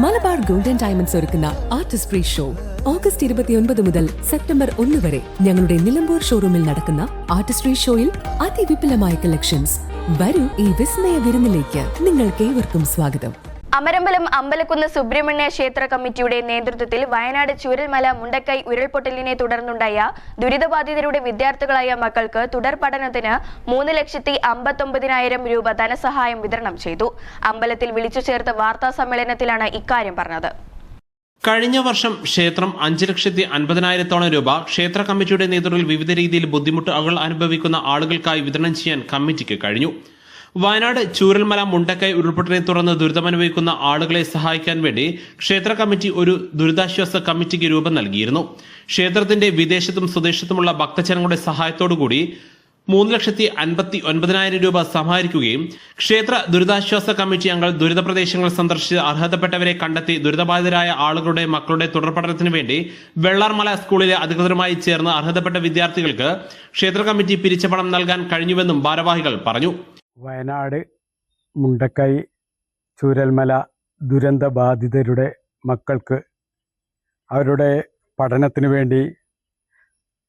Malabar golden diamonds ഒരുക്കുന്ന artistry show. August ഇരുപത്തിയൊൻപത് മുതൽ സെപ്റ്റംബർ ഒന്ന് വരെ ഞങ്ങളുടെ നിലമ്പൂർ ഷോറൂമിൽ നടക്കുന്ന ആർട്ടിസ്ട്രി ഷോയിൽ അതിവിപുലമായ കളക്ഷൻസ് വരൂ ഈ വിസ്മയ വിരുന്നിലേക്ക്. നിങ്ങൾക്ക് ഏവർക്കും സ്വാഗതം. അമരമ്പലം അമ്പലക്കുന്ന് സുബ്രഹ്മണ്യ ക്ഷേത്ര കമ്മിറ്റിയുടെ നേതൃത്വത്തിൽ വയനാട് ചൂരൽമല മുണ്ടക്കൈ ഉരുൾപൊട്ടലിനെ തുടർന്നുണ്ടായ ദുരിതബാധിതരുടെ വിദ്യാർത്ഥികളായ മക്കൾക്ക് തുടർ പഠനത്തിന് മൂന്ന് ലക്ഷത്തി അമ്പത്തൊമ്പതിനായിരം രൂപ ധനസഹായം വിതരണം ചെയ്തു. അമ്പലത്തിൽ വിളിച്ചു ചേർത്ത വാർത്താ സമ്മേളനത്തിലാണ് ഇക്കാര്യം പറഞ്ഞത്. കഴിഞ്ഞ വർഷം ക്ഷേത്രം അഞ്ച് ലക്ഷത്തി അൻപതിനായിരത്തോളം രൂപ ക്ഷേത്ര കമ്മിറ്റിയുടെ നേതൃത്വത്തിൽ വിവിധ രീതിയിൽ ബുദ്ധിമുട്ടുകൾ അനുഭവിക്കുന്ന ആളുകൾക്കായി വിതരണം ചെയ്യാൻ കമ്മിറ്റിക്ക് കഴിഞ്ഞു. വയനാട് ചൂരൽമല മുണ്ടക്കൈ ഉരുൾപൊട്ടലിനെ തുടർന്ന് ദുരിതമനുഭവിക്കുന്ന ആളുകളെ സഹായിക്കാൻ വേണ്ടി ക്ഷേത്ര കമ്മിറ്റി ഒരു ദുരിതാശ്വാസ കമ്മിറ്റിക്ക് രൂപം നൽകിയിരുന്നു. ക്ഷേത്രത്തിന്റെ വിദേശത്തും സ്വദേശത്തുമുള്ള ഭക്തജനങ്ങളുടെ സഹായത്തോടുകൂടി മൂന്ന് ലക്ഷത്തി അൻപത്തി ഒൻപതിനായിരം രൂപ സമാഹരിക്കുകയും ക്ഷേത്ര ദുരിതാശ്വാസ കമ്മിറ്റി അംഗങ്ങൾ ദുരിത പ്രദേശങ്ങൾ സന്ദർശിച്ച് അർഹതപ്പെട്ടവരെ കണ്ടെത്തി ദുരിതബാധിതരായ ആളുകളുടെ മക്കളുടെ തുടർ പഠനത്തിന് വേണ്ടി വെള്ളാർമല സ്കൂളിലെ അധികൃതരുമായി ചേർന്ന് അർഹതപ്പെട്ട വിദ്യാർത്ഥികൾക്ക് ക്ഷേത്ര കമ്മിറ്റി പിരിച്ച പണം നൽകാൻ കഴിഞ്ഞുവെന്നും ഭാരവാഹികൾ പറഞ്ഞു. വയനാട് മുണ്ടക്കൈ ചൂരൽമല ദുരന്ത ബാധിതരുടെ മക്കൾക്ക് അവരുടെ പഠനത്തിന് വേണ്ടി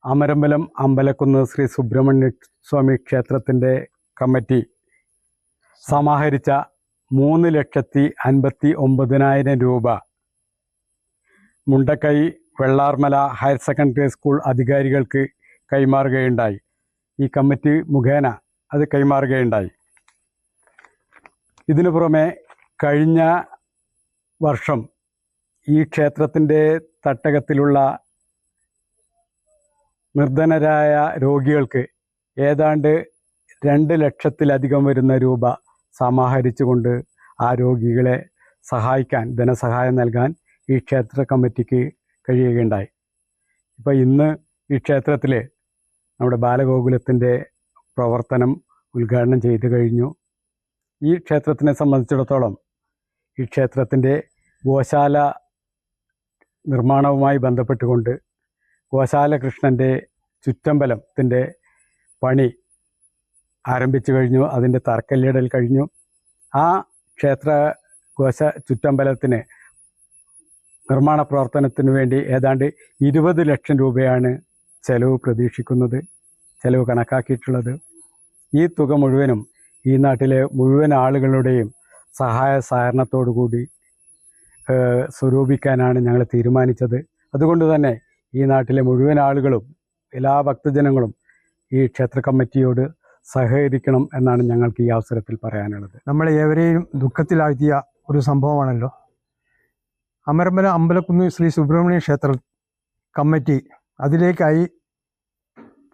അമരമ്പലം അമ്പലക്കുന്ന് ശ്രീ സുബ്രഹ്മണ്യ സ്വാമി ക്ഷേത്രത്തിന്റെ കമ്മിറ്റി സമാഹരിച്ച മൂന്ന് ലക്ഷത്തി അൻപത്തി ഒമ്പതിനായിരം രൂപ. Mundakkai Vellarmala higher secondary school അധികാരികൾക്ക് കൈമാറുകയുണ്ടായി. ഈ കമ്മിറ്റി മുഖേന അത് കൈമാറുകയുണ്ടായി. ഇതിനു പുറമെ കഴിഞ്ഞ വർഷം ഈ ക്ഷേത്രത്തിന്റെ തട്ടകത്തിലുള്ള നിർധനരായ രോഗികൾക്ക് ഏതാണ്ട് രണ്ട് ലക്ഷത്തിലധികം വരുന്ന രൂപ സമാഹരിച്ചുകൊണ്ട് ആ രോഗികളെ സഹായിക്കാൻ ധനസഹായം നൽകാൻ ഈ ക്ഷേത്ര കമ്മിറ്റിക്ക് കഴിയുകയുണ്ടായി. ഇപ്പോൾ ഇന്ന് ഈ ക്ഷേത്രത്തിൽ നമ്മുടെ ബാലഗോകുലത്തിന്റെ പ്രവർത്തനം ഉദ്ഘാടനം ചെയ്തു കഴിഞ്ഞു. ഈ ക്ഷേത്രത്തിനെ സംബന്ധിച്ചിടത്തോളം ഈ ക്ഷേത്രത്തിന്റെ ഗോശാല നിർമ്മാണവുമായി ബന്ധപ്പെട്ടുകൊണ്ട് ഗോശാല കൃഷ്ണന്റെ ചുറ്റമ്പലത്തിന്റെ പണി ആരംഭിച്ചു കഴിഞ്ഞു. അതിന്റെ തറക്കല്ലിടൽ കഴിഞ്ഞു. ആ ക്ഷേത്ര ഗോശ ചുറ്റമ്പലത്തിന് നിർമ്മാണ പ്രവർത്തനത്തിന് വേണ്ടി ഏതാണ്ട് ഇരുപത് ലക്ഷം രൂപയാണ് ചെലവ് പ്രതീക്ഷിക്കുന്നത് ചെലവ് കണക്കാക്കിയിട്ടുള്ളത്. ഈ തുക മുഴുവനും ഈ നാട്ടിലെ മുഴുവൻ ആളുകളുടെയും സഹായ സഹകരണത്തോടു കൂടി സ്വരൂപിക്കാനാണ് ഞങ്ങൾ തീരുമാനിച്ചത്. അതുകൊണ്ട് തന്നെ ഈ നാട്ടിലെ മുഴുവൻ ആളുകളും എല്ലാ ഭക്തജനങ്ങളും ഈ ക്ഷേത്ര കമ്മിറ്റിയോട് സഹകരിക്കണം എന്നാണ് ഞങ്ങൾക്ക് ഈ അവസരത്തിൽ പറയാനുള്ളത്. നമ്മളെ ഏവരെയും ദുഃഖത്തിലാഴ്ത്തിയ ഒരു സംഭവമാണല്ലോ. അമരമ്പല അമ്പലക്കുന്ന് ശ്രീ സുബ്രഹ്മണ്യ ക്ഷേത്ര കമ്മിറ്റി അതിലേക്കായി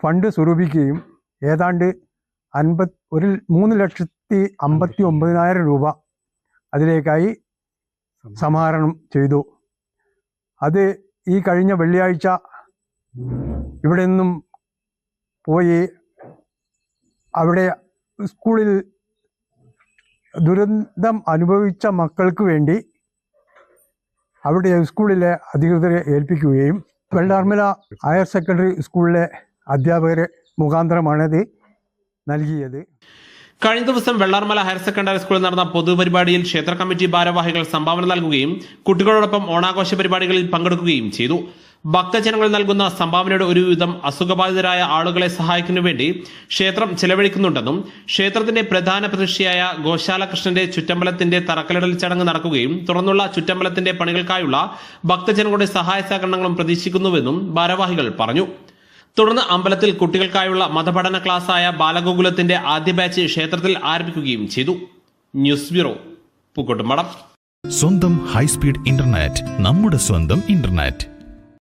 ഫണ്ട് സ്വരൂപിക്കുകയും ഏതാണ്ട് അൻപത് ഒരു മൂന്ന് ലക്ഷത്തി അമ്പത്തി ഒമ്പതിനായിരം രൂപ അതിലേക്കായി സമാഹരണം ചെയ്തു. അത് ഈ കഴിഞ്ഞ വെള്ളിയാഴ്ച ഇവിടെ നിന്നും പോയി അവിടെ സ്കൂളിൽ ദുരന്തം അനുഭവിച്ച മക്കൾക്ക് വേണ്ടി അവിടെ സ്കൂളിലെ അധികൃതരെ ഏൽപ്പിക്കുകയും വെള്ളാർമല ഹയർ സെക്കൻഡറി സ്കൂളിലെ അധ്യാപകരെ മുഖാന്തരമാണത് നൽകിയത്. കഴിഞ്ഞ ദിവസം വെള്ളാർമല ഹയർ സെക്കൻഡറി സ്കൂളിൽ നടന്ന പൊതുപരിപാടിയിൽ ക്ഷേത്ര കമ്മിറ്റി ഭാരവാഹികൾ സംഭാവന നൽകുകയും കുട്ടികളോടൊപ്പം ഓണാഘോഷ പരിപാടികളിൽ പങ്കെടുക്കുകയും ചെയ്തു. ഭക്തജനങ്ങൾ നൽകുന്ന സംഭാവനയുടെ ഒരുവിധം അസുഖബാധിതരായ ആളുകളെ സഹായിക്കുന്നതിനു വേണ്ടി ക്ഷേത്രം ചെലവഴിക്കുന്നുണ്ടെന്നും ക്ഷേത്രത്തിന്റെ പ്രധാന പ്രതിഷ്ഠയായ ഗോശാല കൃഷ്ണന്റെ ചുറ്റമ്പലത്തിന്റെ തറക്കല്ലിടൽ ചടങ്ങ് നടക്കുകയും തുടർന്നുള്ള ചുറ്റമ്പലത്തിന്റെ പണികൾക്കായുള്ള ഭക്തജനങ്ങളുടെ സഹായ സഹകരണങ്ങളും പ്രതീക്ഷിക്കുന്നുവെന്നും ഭാരവാഹികൾ പറഞ്ഞു. തുടർന്ന് അമ്പലത്തിൽ കുട്ടികൾക്കായുള്ള മതപഠന ക്ലാസ്സായ ബാലഗോകുലത്തിന്റെ ആദ്യ ബാച്ച് ക്ഷേത്രത്തിൽ ആരംഭിക്കുകയും ചെയ്തു. ന്യൂസ് ബ്യൂറോ പൂക്കോട്ടുമടം സ്വന്തം ഹൈസ്പീഡ് ഇന്റർനെറ്റ് നമ്മുടെ സ്വന്തം ഇന്റർനെറ്റ്.